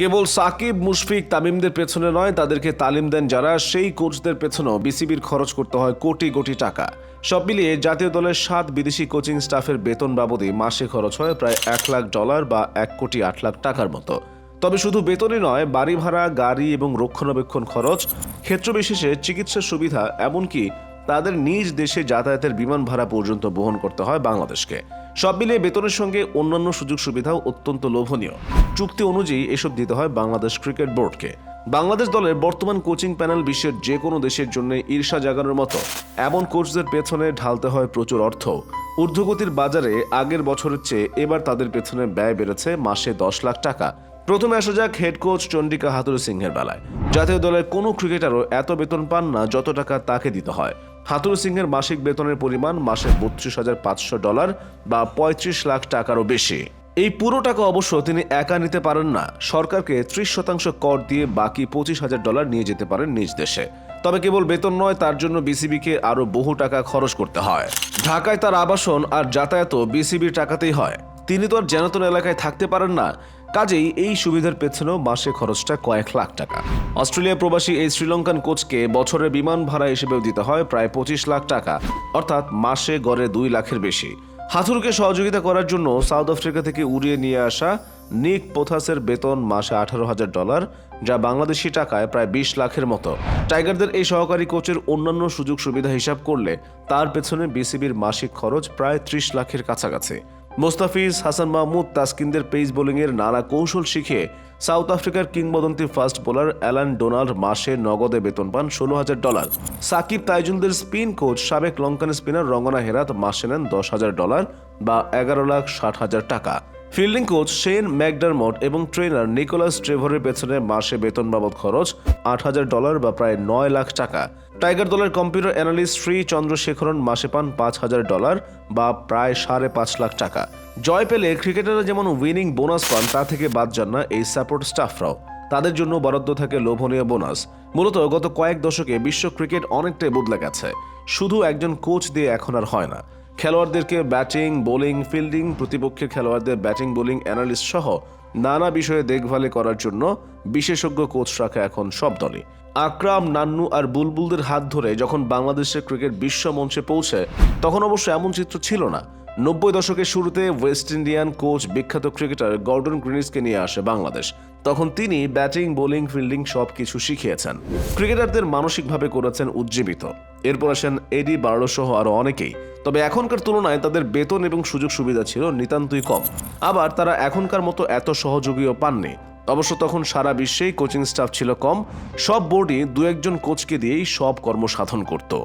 কেবল সাকিব, মুশফিক, তামিমদের পেছনে নয়, তাদেরকে তালিম দেন যারা। সেই কোচদের পেছনেও বিসিবির খরচ করতে হয় কোটি কোটি টাকা। সব মিলিয়ে জাতীয় দলের সাত বিদেশি কোচিং স্টাফের বেতন বাবদে মাসে খরচ হয় প্রায় এক লাখ ডলার বা এক কোটি আট লাখ টাকার মতো। তবে শুধু বেতনই নয়, বাড়ি ভাড়া, গাড়ি এবং রক্ষণাবেক্ষণ খরচ ক্ষেত্রবিশেষে চিকিৎসা সুবিধা, এমনকি তাদের নিজ দেশে যাতায়াতের বিমান ভাড়া পর্যন্ত বহন করতে হয় বাংলাদেশকে। সব মিলিয়ে বেতনের সঙ্গে অন্যান্য সুযোগ সুবিধাও অত্যন্ত লোভনীয়। চুক্তি অনুযায়ী এসব দিতে হয় বাংলাদেশ ক্রিকেট বোর্ডকে। বাংলাদেশ দলের বর্তমান কোচিং প্যানেল বিশ্বের যে কোনো দেশের জন্য ঈর্ষা জাগানোর মতো এমন কোচদের পেছনে ঢালতে হয় প্রচুর অর্থ। ঊর্ধ্বগতির বাজারে আগের বছরের চেয়ে এবার তাদের পেছনে ব্যয় বেড়েছে মাসে দশ লাখ টাকা। প্রথমে আসা যাক হেড কোচ চন্ডিকা হাতুরু সিংহের বেলায়। জাতীয় দলের কোনো ক্রিকেটারও এত বেতন পান না যত টাকা তাকে দিতে হয়। হাতুরু সিংহের মাসিক বেতনের পরিমাণ মাসে বত্রিশ হাজার পাঁচশো ডলার বা পঁয়ত্রিশ লাখ টাকারও বেশি। এই পুরো টাকা অবশ্য তিনি একা নিতে পারেন না। সরকারকে ত্রিশ শতাংশ কর দিয়ে বাকি পঁচিশ হাজার ডলার নিয়ে যেতে পারেন নিজ দেশে। তবে কেবল বেতন নয়, তার জন্য বিসিবিকে আরও বহু টাকা খরচ করতে হয়। ঢাকায় তার আবাসন আর যাতায়াতও বিসিবির টাকাতেই হয়। তিনি তো আর জেনাতন এলাকায় থাকতে পারেন না। কাজেই এই সুবিধার পেছনেও মাসে খরচটা কয়েক লাখ টাকা। অস্ট্রেলিয়া প্রবাসী এই শ্রীলঙ্কান কোচকে বছরে বিমান ভাড়া হিসেবেও দিতে হয় প্রায় পঁচিশ লাখ টাকা, অর্থাৎ মাসে গড়ে দুই লাখের বেশি। হাথুরকে সহযোগিতা করার জন্য সাউথ আফ্রিকা থেকে উড়িয়ে নিয়ে আসা নিক পোথাসের বেতন মাসে আঠারো হাজার ডলার, যা বাংলাদেশি টাকায় প্রায় বিশ লাখের মতো। টাইগারদের এই সহকারী কোচের অন্যান্য সুযোগ সুবিধা হিসাব করলে তার পেছনে বিসিবির মাসিক খরচ প্রায় ত্রিশ লাখের কাছাকাছি। মোস্তাফিজ হাসান মাহমুদ তাসকিনদের পেস বোলিংয়ের নানা কৌশল শিখে সাউথ আফ্রিকার কিংবদন্তি ফাস্ট বোলার অ্যালান ডোনাল্ড মাসে নগদে বেতন পান ষোলো হাজার ডলার। সাকিব তাইজুলদের স্পিন কোচ সাবেক লঙ্কান স্পিনার রঙ্গনা হেরাত মাসে নেন দশ হাজার ডলার বা এগারো লাখ ষাট হাজার টাকা। ফিল্ডিং কোচ শেন ম্যাকডারমট এবং ট্রেনার নিকোলাস ট্রেভরের পেছনে মাসে বেতন বাবদ খরচ আট হাজার ডলার বা প্রায় নয় লাখ টাকা। টাইগার দলের কম্পিউটার অ্যানালিস্ট শ্রী চন্দ্রশেখরন মাসে পান পাঁচ হাজার ডলার বা প্রায় সাড়ে পাঁচ লাখ টাকা। জয় পেলে ক্রিকেটাররা যেমন উইনিং বোনাস পান, তা থেকে বাদ যান না এই সাপোর্ট স্টাফরাও। তাদের জন্য বরাদ্দ থাকে লোভনীয় বোনাস। মূলত গত কয়েক দশকে বিশ্ব ক্রিকেট অনেকটাই বদলে গেছে। শুধু একজন কোচ দিয়ে এখন আর হয় না। খেলোয়াড়দেরকে ব্যাটিং, বোলিং, ফিল্ডিং, প্রতিপক্ষের খেলোয়াড়দের ব্যাটিং, বোলিং অ্যানালিস্ট সহ নানা বিষয়ে দেখভালে করার জন্য বিশেষজ্ঞ কোচ রাখা এখন সব দলে। আকরাম, নান্নু আর বুলবুলদের হাত ধরে যখন বাংলাদেশের ক্রিকেট বিশ্ব মঞ্চে পৌঁছে তখন অবশ্য এমন চিত্র ছিল না। নব্বই দশকের শুরুতে ওয়েস্ট ইন্ডিয়ান কোচ বিখ্যাত ক্রিকেটার গর্ডন গ্রিনিসকে নিয়ে আসে বাংলাদেশ। তখন তিনি ব্যাটিং, বোলিং, ফিল্ডিং সব কিছু শিখিয়েছেন। ক্রিকেটারদের মানসিকভাবে করেছেন উজ্জীবিত। এরপর আসেন এডি বার্লো সহ আরও অনেকেই। তবে এখনকার তুলনায় তাদের বেতন এবং সুযোগ সুবিধা ছিল নিতান্তই কম। আবার তারা এখনকার মতো এত সহযোগীও পাননি। অবশ্য তখন সারা বিশ্বেই কোচিং স্টাফ ছিল কম। সব বোর্ডই দু একজন কোচকে দিয়েই সব কর্মসাধন করতো।